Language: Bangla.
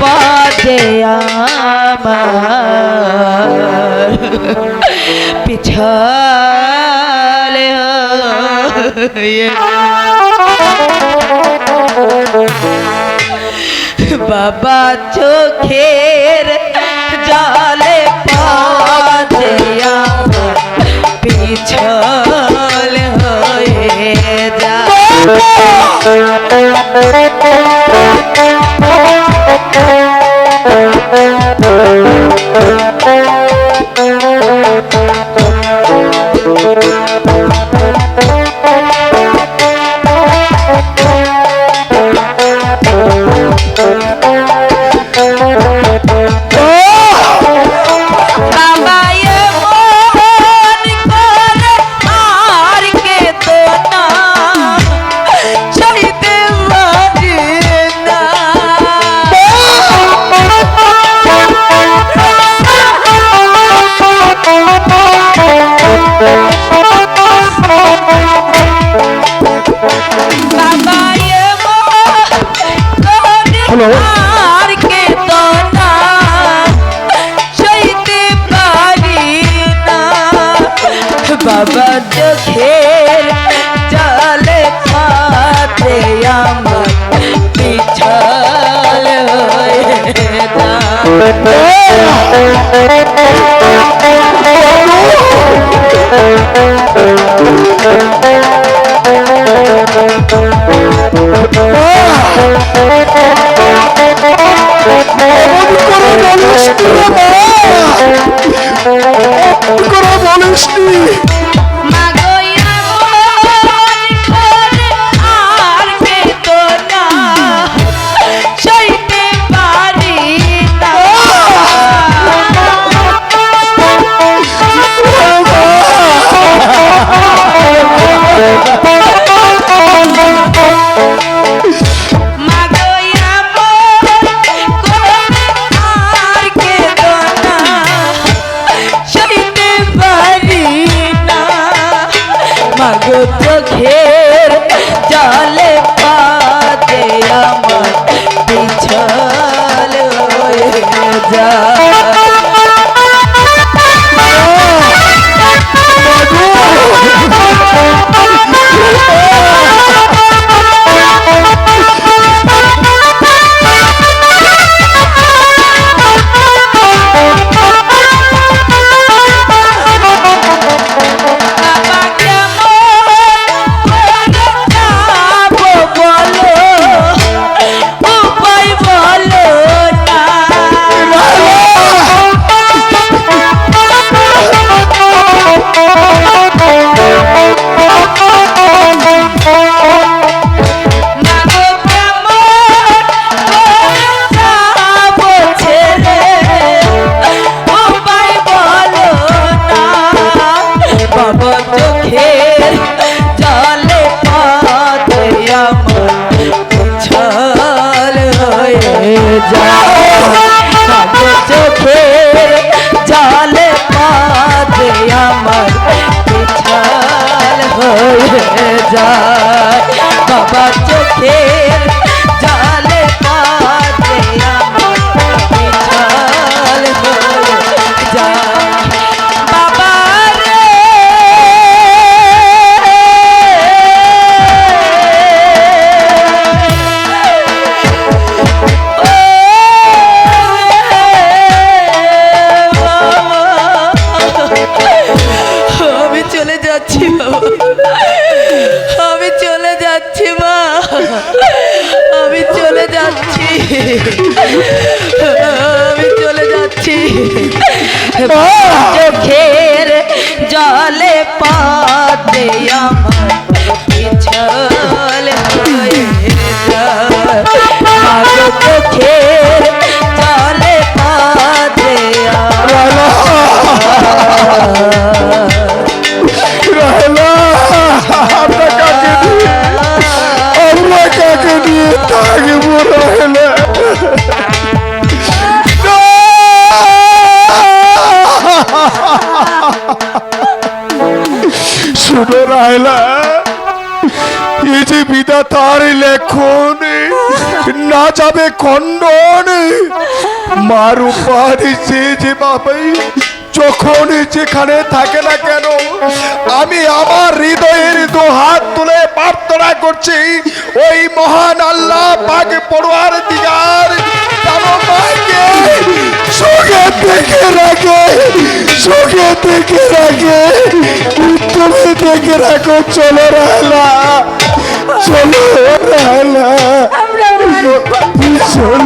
পথে আমার পিছলে বাবা চোখের জলে পথে আমার পিছলে আবার চোখের জলে খাতে আমার পিছল Look at all the honesty! চোখের জলে পাতে আমার পিছল হয়ে যায়। যায় বাবা চোখের জালে পাতে আমার যায় to طيب যে বিধাতার লেখন। না যাবে খণ্ডন। মার উপাধি সে যে বাবাই যখন যেখানে থাকে না কেন, আমি আমার হৃদয়ের দু হাত তুলে প্রার্থনা করছি, ওই মহান আল্লাহ পাক পড়ুয়ার দিগার সুখে দেখে রাখে সুখে দেখে রাখে। তুমি দেখে রাখো, চলো রাহলা চলো